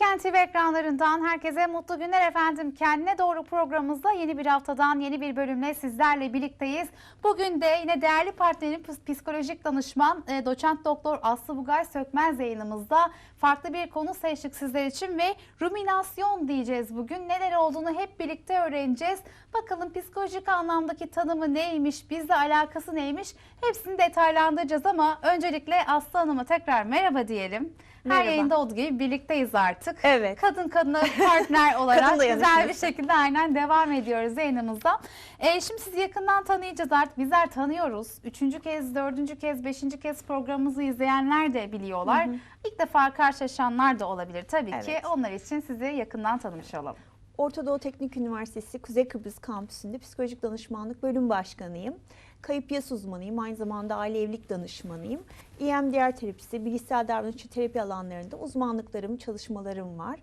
Beykent TV ekranlarından herkese mutlu günler efendim. Kendine doğru programımızda yeni bir haftadan yeni bir bölümle sizlerle birlikteyiz. Bugün de yine değerli partnerim psikolojik danışman e, doçent doktor Aslı Bugay Sökmez yayınımızda farklı bir konu seçtik sizler için ve ruminasyon diyeceğiz bugün. Neler olduğunu hep birlikte öğreneceğiz. Bakalım psikolojik anlamdaki tanımı neymiş, bizle alakası neymiş hepsini detaylandıracağız ama öncelikle Aslı Hanım'a tekrar merhaba diyelim. Her Merhaba. yayında olduğu gibi birlikteyiz artık. Evet. Kadın kadına partner olarak Kadın güzel bir şekilde aynen devam ediyoruz yayınımızda. Ee, şimdi sizi yakından tanıyacağız artık. Bizler tanıyoruz. Üçüncü kez, dördüncü kez, beşinci kez programımızı izleyenler de biliyorlar. İlk defa karşılaşanlar da olabilir tabii ki. Evet. Onlar için sizi yakından tanımış olalım. Orta Doğu Teknik Üniversitesi Kuzey Kıbrıs Kampüsü'nde psikolojik danışmanlık bölüm başkanıyım. Kayıp yas uzmanıyım, aynı zamanda aile evlilik danışmanıyım. EMDR terapisi, bilişsel davranışçı terapi alanlarında uzmanlıklarım, çalışmalarım var.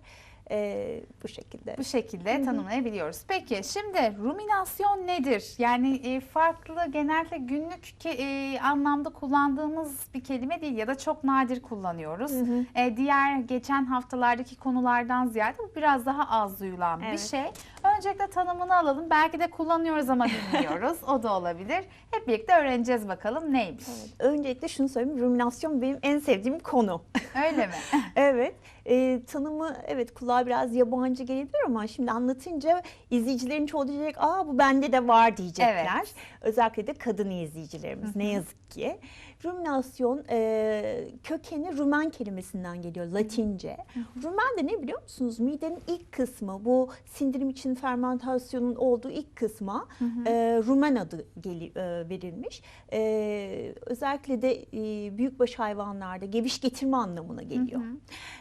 Ee, bu şekilde. Bu şekilde tanımlayabiliyoruz. Peki şimdi ruminasyon nedir? Yani e, farklı genelde günlük ke- e, anlamda kullandığımız bir kelime değil ya da çok nadir kullanıyoruz. E, diğer geçen haftalardaki konulardan ziyade bu biraz daha az duyulan bir Evet. şey. Öncelikle tanımını alalım. Belki de kullanıyoruz ama bilmiyoruz. o da olabilir. Hep birlikte öğreneceğiz bakalım neymiş. Öncelikle şunu söyleyeyim, ruminasyon benim en sevdiğim konu. Öyle mi? Evet, e, tanımı evet kulağa biraz yabancı gelebilir ama şimdi anlatınca izleyicilerin çoğu diyecek, aa bu bende de var diyecekler. Evet. Özellikle de kadın izleyicilerimiz ne yazık ki. Ruminasyon e, kökeni Rumen kelimesinden geliyor Latince. Rumen de ne biliyor musunuz? Midenin ilk kısmı bu sindirim için fermentasyonun olduğu ilk kısma e, rumen adı geli, e, verilmiş. E, özellikle de e, büyükbaş hayvanlarda geviş getirme anlamına geliyor.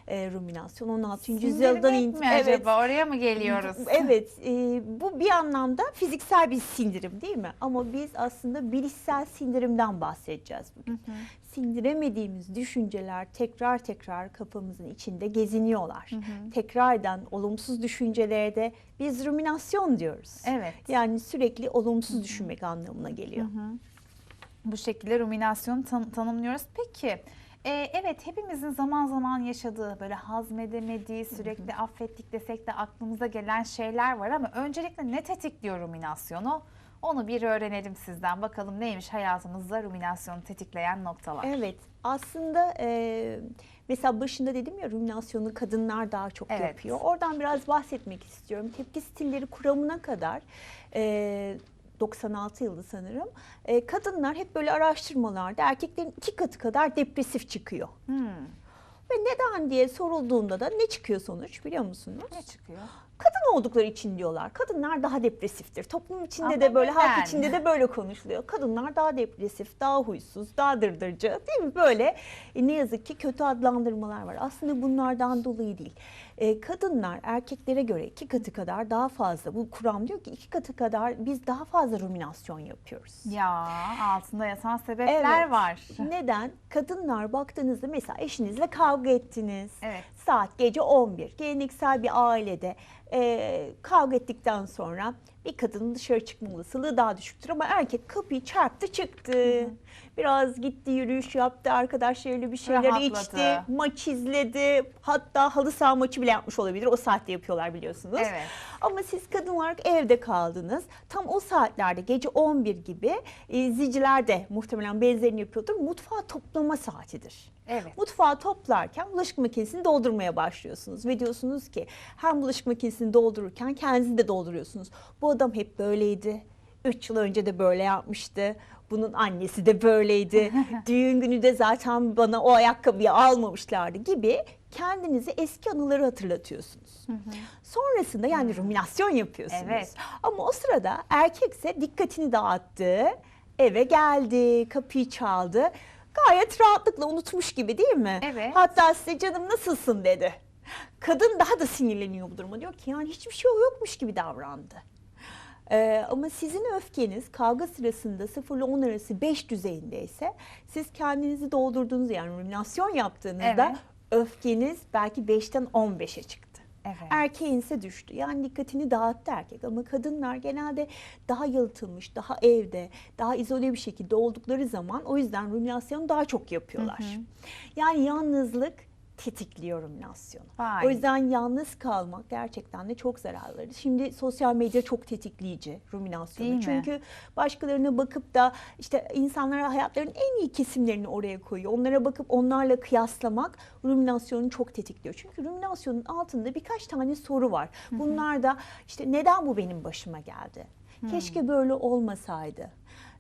E, ruminasyon 16. yüzyıldan Sindirmek it- mi acaba? Oraya mı geliyoruz? Evet, e, bu bir anlamda fiziksel bir sindirim değil mi? Ama biz aslında bilişsel sindirimden bahsedeceğiz bugün. Sindiremediğimiz düşünceler tekrar tekrar kafamızın içinde geziniyorlar. Tekrar eden olumsuz düşüncelere de biz ruminasyon diyoruz. Evet. Yani sürekli olumsuz düşünmek anlamına geliyor. Bu şekilde ruminasyonu tan- tanımlıyoruz. Peki e, evet hepimizin zaman zaman yaşadığı böyle hazmedemediği sürekli affettik desek de aklımıza gelen şeyler var ama öncelikle ne tetikliyor ruminasyonu? Onu bir öğrenelim sizden. Bakalım neymiş hayatımızda ruminasyonu tetikleyen noktalar. Evet aslında e, mesela başında dedim ya ruminasyonu kadınlar daha çok Evet. yapıyor. Oradan biraz bahsetmek istiyorum. Tepki stilleri kuramına kadar e, 96 yılı sanırım e, kadınlar hep böyle araştırmalarda erkeklerin iki katı kadar depresif çıkıyor. Hmm, Ve neden diye sorulduğunda da ne çıkıyor sonuç biliyor musunuz? ne çıkıyor? Kadın oldukları için diyorlar. Kadınlar daha depresiftir. Toplum içinde Ama de böyle, neden? halk içinde de böyle konuşuluyor. Kadınlar daha depresif, daha huysuz, daha dırdırcı değil mi? Böyle e, ne yazık ki kötü adlandırmalar var. Aslında bunlardan dolayı değil. E, kadınlar erkeklere göre iki katı kadar daha fazla. Bu kuram diyor ki iki katı kadar biz daha fazla ruminasyon yapıyoruz. Ya altında yatan sebepler Evet. var. Neden? Kadınlar baktığınızda mesela eşinizle kavga ettiniz. Evet. Saat gece 11. Geleneksel bir ailede e, kavga ettikten sonra bir kadının dışarı çıkma olasılığı daha düşüktür ama erkek kapıyı çarptı çıktı. Biraz gitti yürüyüş yaptı arkadaşlarıyla bir şeyler Rahatladı. içti, maç izledi. Hatta halı saha maçı bile yapmış olabilir. O saatte yapıyorlar biliyorsunuz. Evet. Ama siz kadın olarak evde kaldınız. Tam o saatlerde gece 11 gibi e, de muhtemelen benzerini yapıyordur. Mutfağı toplama saatidir. Evet. Mutfağı toplarken bulaşık makinesini doldurmaya başlıyorsunuz ve diyorsunuz ki hem bulaşık makinesini doldururken kendinizi de dolduruyorsunuz. Bu adam hep böyleydi. 3 yıl önce de böyle yapmıştı. Bunun annesi de böyleydi. Düğün günü de zaten bana o ayakkabıyı almamışlardı gibi kendinize eski anıları hatırlatıyorsunuz. Sonrasında yani ruminasyon yapıyorsunuz. Evet. Ama o sırada erkekse dikkatini dağıttı. Eve geldi, kapıyı çaldı. Gayet rahatlıkla unutmuş gibi değil mi? Evet. Hatta size canım nasılsın dedi. Kadın daha da sinirleniyor bu duruma. Diyor ki yani hiçbir şey yokmuş gibi davrandı. Ee, ama sizin öfkeniz kavga sırasında 0 ile 10 arası 5 düzeyindeyse siz kendinizi doldurduğunuz yani ruminasyon yaptığınızda Evet. öfkeniz belki 5'ten 15'e çıktı. Evet. Erkeğin ise düştü. Yani dikkatini dağıttı erkek ama kadınlar genelde daha yalıtılmış, daha evde, daha izole bir şekilde oldukları zaman o yüzden ruminasyonu daha çok yapıyorlar. Yani yalnızlık tetikliyor ruminasyonu. Vay. O yüzden yalnız kalmak gerçekten de çok zararlı. Şimdi sosyal medya çok tetikleyici ruminasyonu. Değil mi? Çünkü başkalarına bakıp da işte insanlar hayatlarının en iyi kesimlerini oraya koyuyor. Onlara bakıp onlarla kıyaslamak ruminasyonu çok tetikliyor. Çünkü ruminasyonun altında birkaç tane soru var. Bunlar da işte neden bu benim başıma geldi? Keşke böyle olmasaydı.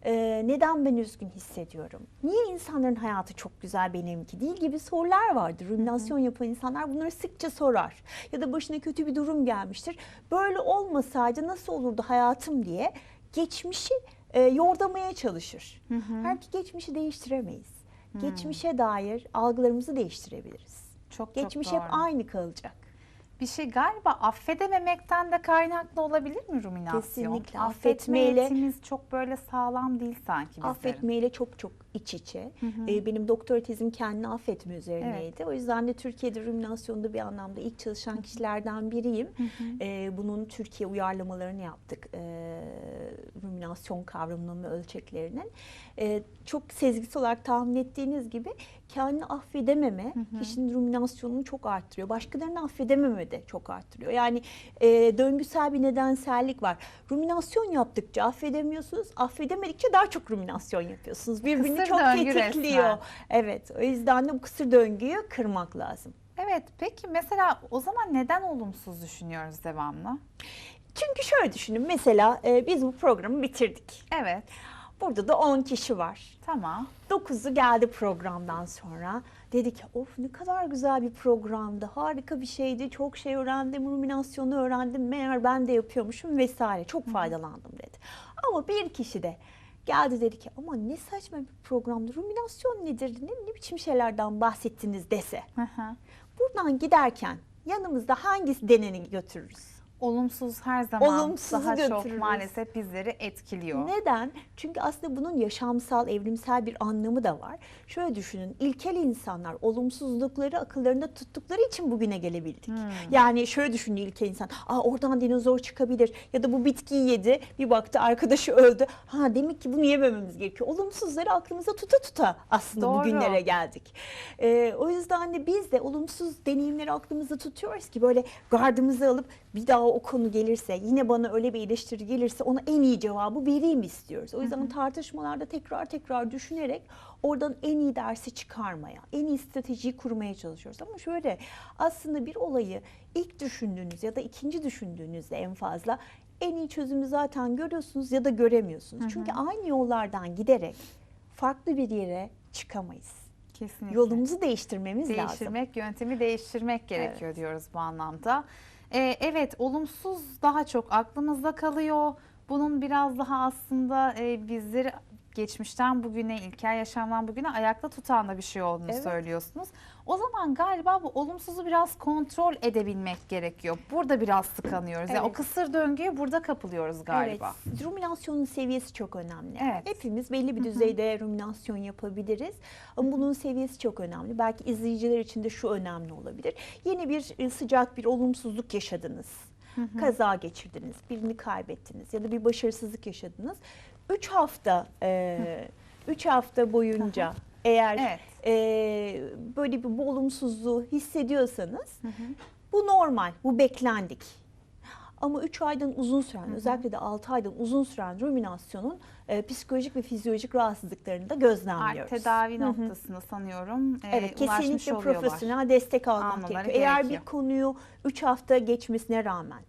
Ee, neden ben üzgün hissediyorum? Niye insanların hayatı çok güzel benimki değil gibi sorular vardır. Ruminasyon yapan insanlar bunları sıkça sorar. Ya da başına kötü bir durum gelmiştir. Böyle olmasaydı nasıl olurdu hayatım diye geçmişi e, yordamaya çalışır. Halbuki geçmişi değiştiremeyiz. Geçmişe dair algılarımızı değiştirebiliriz. Çok Geçmiş çok hep doğru. aynı kalacak. Bir şey galiba affedememekten de kaynaklı olabilir mi ruminasyon? Kesinlikle. Affetme Affetmeyle- yetimiz çok böyle sağlam değil sanki bizlerin. Affetmeyle çok çok iç içe. Ee, benim doktora tezim kendini affetme üzerineydi. O yüzden de Türkiye'de ruminasyonda bir anlamda ilk çalışan kişilerden biriyim. Ee, bunun Türkiye uyarlamalarını yaptık. Ee, ruminasyon kavramının ve ölçeklerinin. Çok sezgisel olarak tahmin ettiğiniz gibi kendini affedememe kişinin ruminasyonunu çok arttırıyor. Başkalarını affedememe de çok arttırıyor. Yani e, döngüsel bir nedensellik var. Ruminasyon yaptıkça affedemiyorsunuz. Affedemedikçe daha çok ruminasyon yapıyorsunuz. Birbirini çok döngü tetikliyor. resmen. Evet. O yüzden de bu kısır döngüyü kırmak lazım. Evet peki mesela o zaman neden olumsuz düşünüyoruz devamlı? Çünkü şöyle düşünün. Mesela e, biz bu programı bitirdik. Evet Burada da 10 kişi var. tamam. 9'u geldi programdan sonra. Dedi ki of ne kadar güzel bir programdı. Harika bir şeydi. Çok şey öğrendim. Ruminasyonu öğrendim. Meğer ben de yapıyormuşum vesaire. Çok faydalandım dedi. Ama bir kişi de geldi dedi ki ama ne saçma bir programdı. Ruminasyon nedir? Ne, ne biçim şeylerden bahsettiniz dese. Hı. Buradan giderken yanımızda hangisi deneni götürürüz? Olumsuz her zaman Olumsuzu daha çok götürürüz. maalesef bizleri etkiliyor. Neden? Çünkü aslında bunun yaşamsal, evrimsel bir anlamı da var. Şöyle düşünün, ilkel insanlar olumsuzlukları akıllarında tuttukları için bugüne gelebildik. Yani şöyle düşünün ilkel insan, Aa, oradan dinozor çıkabilir ya da bu bitkiyi yedi, bir baktı arkadaşı öldü. Ha demek ki bunu yemememiz gerekiyor. Olumsuzları aklımıza tuta tuta aslında Doğru. bugünlere geldik. Ee, o yüzden de biz de olumsuz deneyimleri aklımızda tutuyoruz ki böyle gardımızı alıp bir daha o konu gelirse yine bana öyle bir eleştiri gelirse ona en iyi cevabı vereyim istiyoruz. O yüzden tartışmalarda tekrar tekrar düşünerek oradan en iyi dersi çıkarmaya, en iyi stratejiyi kurmaya çalışıyoruz. Ama şöyle aslında bir olayı ilk düşündüğünüz ya da ikinci düşündüğünüzde en fazla en iyi çözümü zaten görüyorsunuz ya da göremiyorsunuz. Çünkü aynı yollardan giderek farklı bir yere çıkamayız. Kesinlikle. Yolumuzu değiştirmemiz lazım. değiştirmek, yöntemi değiştirmek gerekiyor diyoruz bu anlamda. Ee, evet, olumsuz daha çok aklımızda kalıyor. Bunun biraz daha aslında e, bizleri geçmişten bugüne, ilkel yaşamdan bugüne ayakta tutan da bir şey olduğunu Evet. söylüyorsunuz. O zaman galiba bu olumsuzu biraz kontrol edebilmek gerekiyor. Burada biraz tıkanıyoruz. Yani o Evet. kısır döngüye burada kapılıyoruz galiba. Evet, ruminasyonun seviyesi çok önemli. Evet. Hepimiz belli bir düzeyde ruminasyon yapabiliriz. Ama bunun seviyesi çok önemli. Belki izleyiciler için de şu önemli olabilir. Yeni bir e, sıcak bir olumsuzluk yaşadınız. Kaza geçirdiniz, birini kaybettiniz ya da bir başarısızlık yaşadınız. Üç hafta, e, üç hafta boyunca eğer Evet. e, böyle bir olumsuzluğu hissediyorsanız bu normal, bu beklendik. Ama 3 aydan uzun süren, özellikle de 6 aydan uzun süren ruminasyonun e, psikolojik ve fizyolojik rahatsızlıklarını da gözlemliyoruz. Artık tedavi Hı sanıyorum e, Evet kesinlikle oluyorlar. profesyonel destek almak Almaları gerekiyor. Eğer bir gerekiyor. konuyu 3 hafta geçmesine rağmen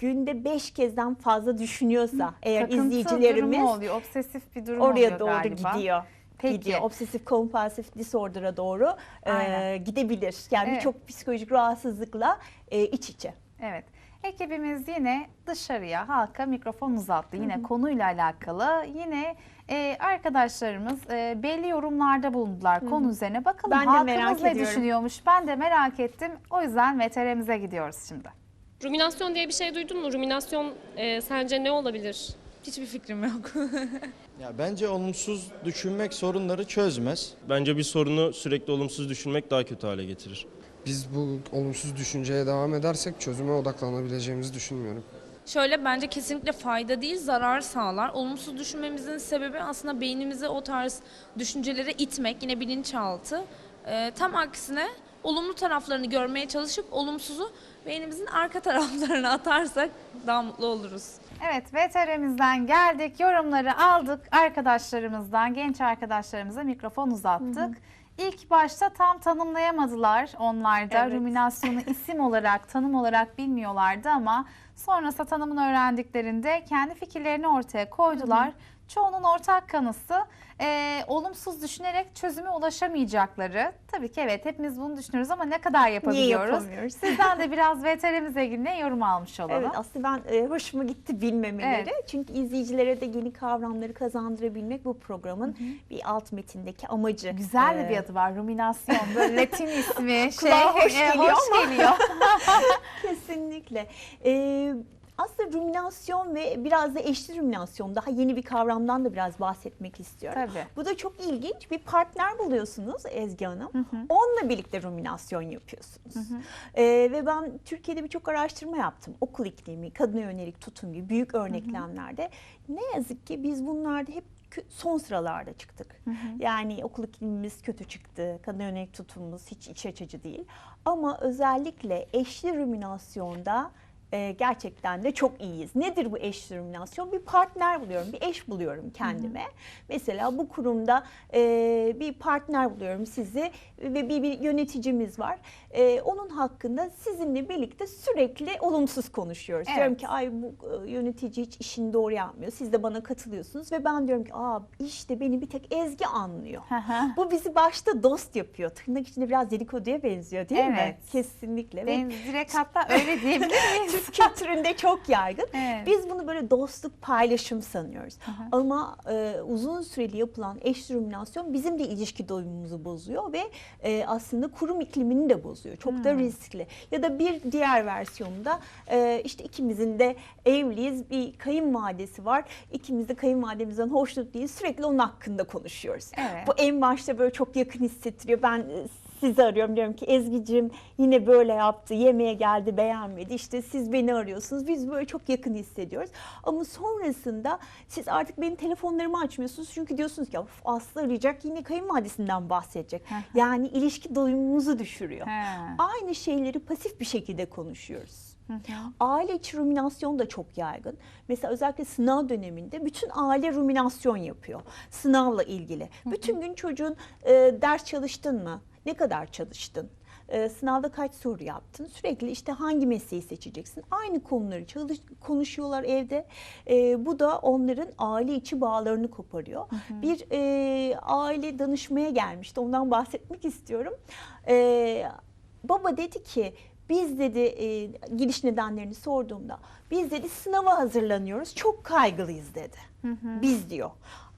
günde 5 kezden fazla düşünüyorsa eğer Takıntı izleyicilerimiz oluyor, obsesif bir durum oraya doğru galiba. gidiyor. Peki. Gidiyor. Obsesif kompulsif disorder'a doğru e, gidebilir. Yani Evet. birçok psikolojik rahatsızlıkla e, iç içe. Evet. Ekibimiz yine dışarıya halka mikrofon uzattı. Yine konuyla alakalı. Yine e, arkadaşlarımız e, belli yorumlarda bulundular konu üzerine. Bakalım Ben halkımız ne ediyorum. düşünüyormuş. Ben de merak ettim. O yüzden veterimize gidiyoruz şimdi. Ruminasyon diye bir şey duydun mu? Ruminasyon e, sence ne olabilir? Hiçbir fikrim yok. Ya bence olumsuz düşünmek sorunları çözmez. Bence bir sorunu sürekli olumsuz düşünmek daha kötü hale getirir. Biz bu olumsuz düşünceye devam edersek çözüme odaklanabileceğimizi düşünmüyorum. Şöyle bence kesinlikle fayda değil zarar sağlar. Olumsuz düşünmemizin sebebi aslında beynimizi o tarz düşüncelere itmek yine bilinçaltı. Ee, tam aksine olumlu taraflarını görmeye çalışıp olumsuzu beynimizin arka taraflarına atarsak daha mutlu oluruz. Evet VTR'mizden geldik. Yorumları aldık. Arkadaşlarımızdan, genç arkadaşlarımıza mikrofon uzattık. İlk başta tam tanımlayamadılar onlar da. Evet. Ruminasyonu isim olarak, tanım olarak bilmiyorlardı ama sonrasında tanımını öğrendiklerinde kendi fikirlerini ortaya koydular. Çoğunun ortak kanısı e, olumsuz düşünerek çözüme ulaşamayacakları. Tabii ki evet hepimiz bunu düşünüyoruz ama ne kadar Niye yapabiliyoruz? yapamıyoruz? Sizden de biraz VTR'mize ilgili yorum almış olalım. Evet aslında ben e, hoşuma gitti bilmemeleri. Çünkü izleyicilere de yeni kavramları kazandırabilmek bu programın bir alt metindeki amacı. Güzel de Ee, bir adı var. Ruminasyon. Böyle Latin ismi. şey, Kulağa hoş e, geliyor ama. geliyor. Kesinlikle. Ee, aslında ruminasyon ve biraz da eşli ruminasyon daha yeni bir kavramdan da biraz bahsetmek istiyorum. Tabii. Bu da çok ilginç. Bir partner buluyorsunuz Ezgi Hanım. Onunla birlikte ruminasyon yapıyorsunuz. Ee, ve ben Türkiye'de birçok araştırma yaptım. Okul iklimi, kadına yönelik tutum gibi büyük örneklemlerde. Ne yazık ki biz bunlarda hep son sıralarda çıktık. Yani okul iklimimiz kötü çıktı. Kadına yönelik tutumumuz hiç iç açıcı değil. Ama özellikle eşli ruminasyonda e, gerçekten de çok iyiyiz. Nedir bu eşli ruminasyon? Bir partner buluyorum, bir eş buluyorum kendime. Mesela bu kurumda e, bir partner buluyorum sizi ve bir, bir yöneticimiz var. E, onun hakkında sizinle birlikte sürekli olumsuz konuşuyoruz. Evet. Diyorum ki ay bu e, yönetici hiç işini doğru yapmıyor. Siz de bana katılıyorsunuz ve ben diyorum ki aa işte beni bir tek Ezgi anlıyor. Hı hı. Bu bizi başta dost yapıyor. Tırnak içinde biraz dedikoduya benziyor değil mi? Evet. Kesinlikle. Ve Ben direkt hatta öyle diyebilir miyiz? Türk kültüründe çok yaygın. Evet. Biz bunu böyle dostluk, paylaşım sanıyoruz. Ama e, uzun süreli yapılan eş ruminasyon bizim de ilişki doyumumuzu bozuyor ve e, aslında kurum iklimini de bozuyor. Çok da riskli. Ya da bir diğer versiyonda e, işte ikimizin de evliyiz, bir kayınvalidesi var. İkimiz de kayınvalidemizden hoşnut değiliz. Sürekli onun hakkında konuşuyoruz. Evet. Bu en başta böyle çok yakın hissettiriyor. Ben e, sizi arıyorum diyorum ki Ezgi'cim yine böyle yaptı, yemeğe geldi beğenmedi. İşte siz beni arıyorsunuz. Biz böyle çok yakın hissediyoruz. Ama sonrasında siz artık benim telefonlarımı açmıyorsunuz. Çünkü diyorsunuz ki Aslı arayacak yine kayınvalidesinden bahsedecek. Yani ilişki doyumumuzu düşürüyor. Aynı şeyleri pasif bir şekilde konuşuyoruz. Aile içi ruminasyon da çok yaygın. Mesela özellikle sınav döneminde bütün aile ruminasyon yapıyor. Sınavla ilgili. Bütün gün çocuğun e, ders çalıştın mı? Ne kadar çalıştın? E, sınavda kaç soru yaptın? Sürekli işte hangi mesleği seçeceksin? Aynı konuları çalış, konuşuyorlar evde. E, bu da onların aile içi bağlarını koparıyor. Bir e, aile danışmaya gelmişti. Ondan bahsetmek istiyorum. E, baba dedi ki biz dedi e, giriş nedenlerini sorduğumda biz dedi sınava hazırlanıyoruz çok kaygılıyız dedi. Biz diyor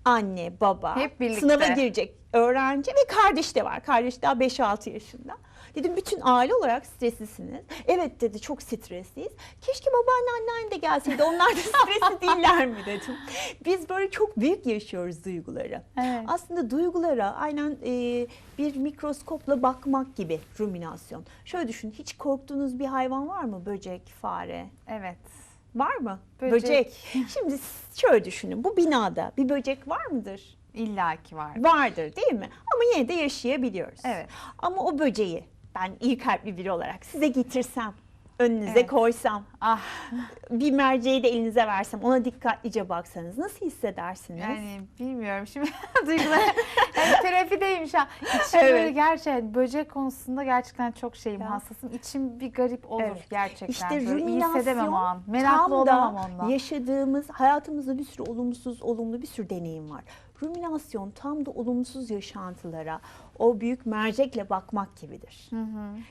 anne baba Hep birlikte. sınava girecek öğrenci ve kardeş de var. Kardeş daha 5-6 yaşında. Dedim bütün aile olarak streslisiniz. Evet dedi çok stresliyiz. Keşke babaanne anneanne de gelseydi onlar da stresli değiller mi dedim. Biz böyle çok büyük yaşıyoruz duyguları. Evet. Aslında duygulara aynen e, bir mikroskopla bakmak gibi ruminasyon. Şöyle düşün hiç korktuğunuz bir hayvan var mı? Böcek, fare. Evet. Var mı? Böcek. Böcek. Şimdi şöyle düşünün bu binada bir böcek var mıdır? İlla ki var. Vardır değil mi? Ama yine de yaşayabiliyoruz. Evet. Ama o böceği ben iyi kalpli biri olarak size getirsem, önünüze Evet. koysam, Ah bir merceği de elinize versem, ona dikkatlice baksanız nasıl hissedersiniz? yani bilmiyorum şimdi duygular. Yani terapideyim şu an. İçim Evet. böyle gerçekten böcek konusunda gerçekten çok şeyim Ya. hassasım. İçim bir garip olur Evet. gerçekten. İşte böyle iyi hissedemem o an. ruminasyon Meraklı tam da olamam ondan. yaşadığımız hayatımızda bir sürü olumsuz, olumlu bir sürü deneyim var. Ruminasyon tam da olumsuz yaşantılara o büyük mercekle bakmak gibidir.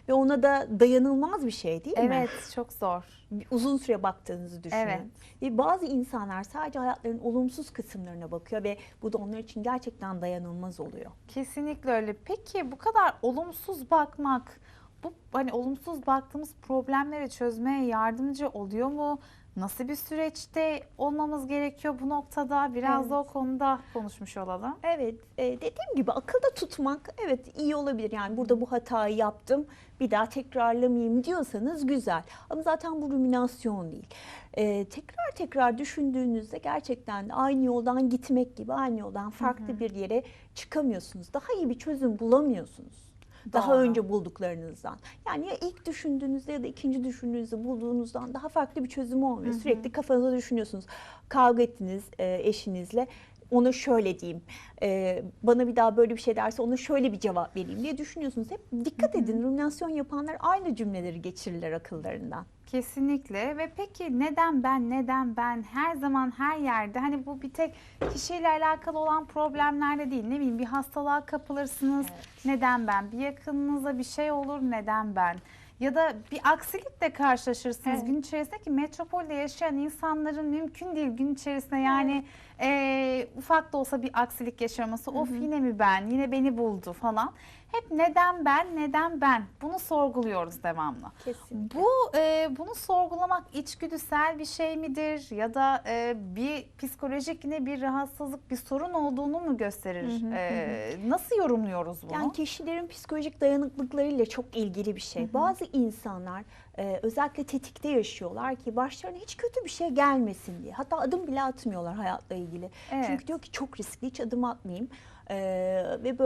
Ve ona da dayanılmaz bir şey değil mi? Evet çok zor. Uzun süre baktığınızı düşünün. Evet. Ve bazı insanlar sadece hayatlarının olumsuz kısımlarına bakıyor ve bu da onlar için gerçekten dayanılmaz oluyor. Kesinlikle öyle. Peki bu kadar olumsuz bakmak, bu hani olumsuz baktığımız problemleri çözmeye yardımcı oluyor mu? Nasıl bir süreçte olmamız gerekiyor bu noktada? Biraz da o konuda konuşmuş olalım. Evet, e, dediğim gibi akılda tutmak evet iyi olabilir. Yani burada bu hatayı yaptım, bir daha tekrarlamayayım diyorsanız güzel. Ama zaten bu ruminasyon değil. E, tekrar tekrar düşündüğünüzde gerçekten de aynı yoldan gitmek gibi aynı yoldan farklı bir yere çıkamıyorsunuz. Daha iyi bir çözüm bulamıyorsunuz. Daha Doğru. önce bulduklarınızdan. Yani ya ilk düşündüğünüzde ya da ikinci düşündüğünüzde bulduğunuzdan daha farklı bir çözüm olmuyor. Sürekli kafanızda düşünüyorsunuz. Kavga ettiniz e, eşinizle. Ona şöyle diyeyim, e, bana bir daha böyle bir şey derse ona şöyle bir cevap vereyim diye düşünüyorsunuz. Hep dikkat edin, ruminasyon yapanlar aynı cümleleri geçirirler akıllarından. Kesinlikle. Ve peki neden ben neden ben? Her zaman her yerde hani bu bir tek kişiyle alakalı olan problemlerde değil. Ne bileyim bir hastalığa kapılırsınız. Neden ben? Bir yakınınıza bir şey olur neden ben? Ya da bir aksilikle karşılaşırsınız Evet. gün içerisinde ki metropolde yaşayan insanların mümkün değil gün içerisinde. Yani eee, ufak da olsa bir aksilik yaşaması. Of yine mi ben? Yine beni buldu. falan hep neden ben neden ben bunu sorguluyoruz devamlı. Kesin. Bu e, bunu sorgulamak içgüdüsel bir şey midir ya da e, bir psikolojik yine bir rahatsızlık bir sorun olduğunu mu gösterir? E, nasıl yorumluyoruz bunu? Yani kişilerin psikolojik dayanıklıklarıyla çok ilgili bir şey. Bazı insanlar e, özellikle tetikte yaşıyorlar ki başlarına hiç kötü bir şey gelmesin diye. Hatta adım bile atmıyorlar hayatla ilgili. Evet. Çünkü diyor ki çok riskli hiç adım atmayayım. E, ve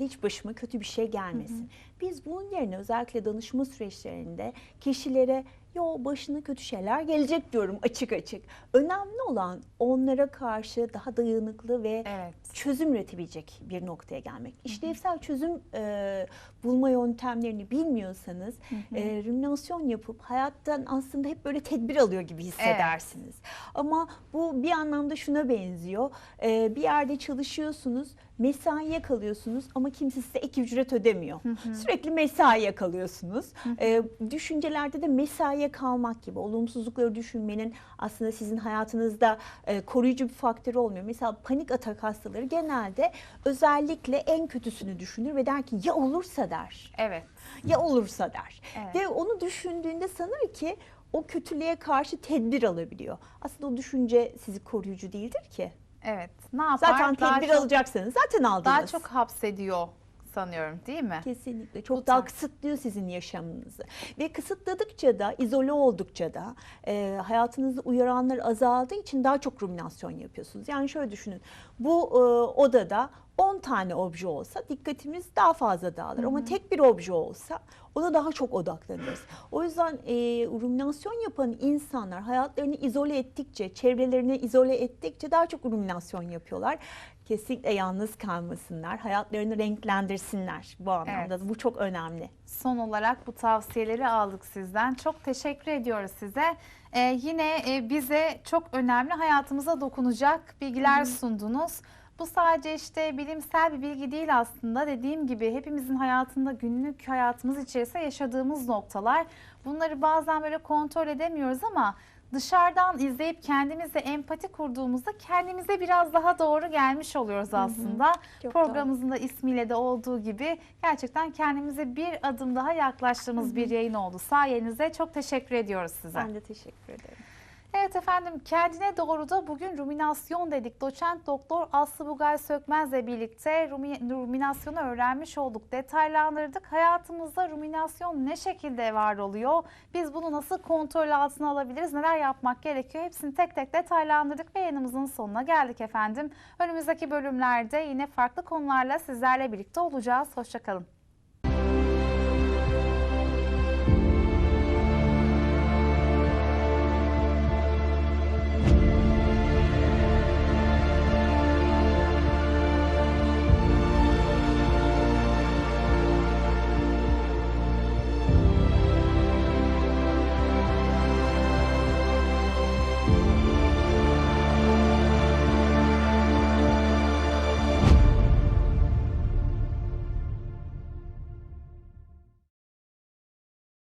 de hiç başıma kötü bir şey gelmesin. Biz bunun yerine özellikle danışma süreçlerinde kişilere yo başına kötü şeyler gelecek diyorum açık açık. Önemli olan onlara karşı daha dayanıklı ve Evet. çözüm üretebilecek bir noktaya gelmek. İşlevsel çözüm e, bulma yöntemlerini bilmiyorsanız e, ruminasyon yapıp hayattan aslında hep böyle tedbir alıyor gibi hissedersiniz. Ama bu bir anlamda şuna benziyor. E, bir yerde çalışıyorsunuz, mesaiye kalıyorsunuz ama kimse size ek ücret ödemiyor. Sürekli mesaiye kalıyorsunuz. E, düşüncelerde de mesaiye kalmak gibi olumsuzlukları düşünmenin aslında sizin hayatınızda e, koruyucu bir faktör olmuyor. Mesela panik atak hastaları genelde özellikle en kötüsünü düşünür ve der ki ya olursa der. Evet. Ya olursa der. Evet. Ve onu düşündüğünde sanır ki o kötülüğe karşı tedbir alabiliyor. Aslında o düşünce sizi koruyucu değildir ki. Evet. Ne yapar? Zaten Daha tedbir çok- alacaksanız zaten aldınız. Daha çok hapsediyor sanıyorum değil mi? Kesinlikle. Çok Bu daha kısıtlıyor sizin yaşamınızı. Ve kısıtladıkça da, izole oldukça da e, hayatınızda uyaranlar azaldığı için daha çok ruminasyon yapıyorsunuz. Yani şöyle düşünün. Bu e, odada 10 tane obje olsa dikkatimiz daha fazla dağılır. Ama tek bir obje olsa ona daha çok odaklanırız. O yüzden e, ruminasyon yapan insanlar hayatlarını izole ettikçe, çevrelerini izole ettikçe daha çok ruminasyon yapıyorlar. Kesinlikle yalnız kalmasınlar, hayatlarını renklendirsinler bu anlamda. Bu çok önemli. Son olarak bu tavsiyeleri aldık sizden. Çok teşekkür ediyoruz size. Ee, yine e, bize çok önemli hayatımıza dokunacak bilgiler sundunuz. Bu sadece işte bilimsel bir bilgi değil aslında. Dediğim gibi hepimizin hayatında günlük hayatımız içerisinde yaşadığımız noktalar. Bunları bazen böyle kontrol edemiyoruz ama dışarıdan izleyip kendimizle empati kurduğumuzda kendimize biraz daha doğru gelmiş oluyoruz aslında. Çok Programımızın da ismiyle de olduğu gibi gerçekten kendimize bir adım daha yaklaştığımız bir yayın oldu. Sayenize çok teşekkür ediyoruz size. Ben de teşekkür ederim. Evet efendim kendine doğru da bugün ruminasyon dedik. Doçent doktor Aslı Bugay Sökmez'le birlikte rumi- ruminasyonu öğrenmiş olduk. Detaylandırdık. Hayatımızda ruminasyon ne şekilde var oluyor? Biz bunu nasıl kontrol altına alabiliriz? Neler yapmak gerekiyor? Hepsini tek tek detaylandırdık ve yayınımızın sonuna geldik efendim. Önümüzdeki bölümlerde yine farklı konularla sizlerle birlikte olacağız. Hoşçakalın.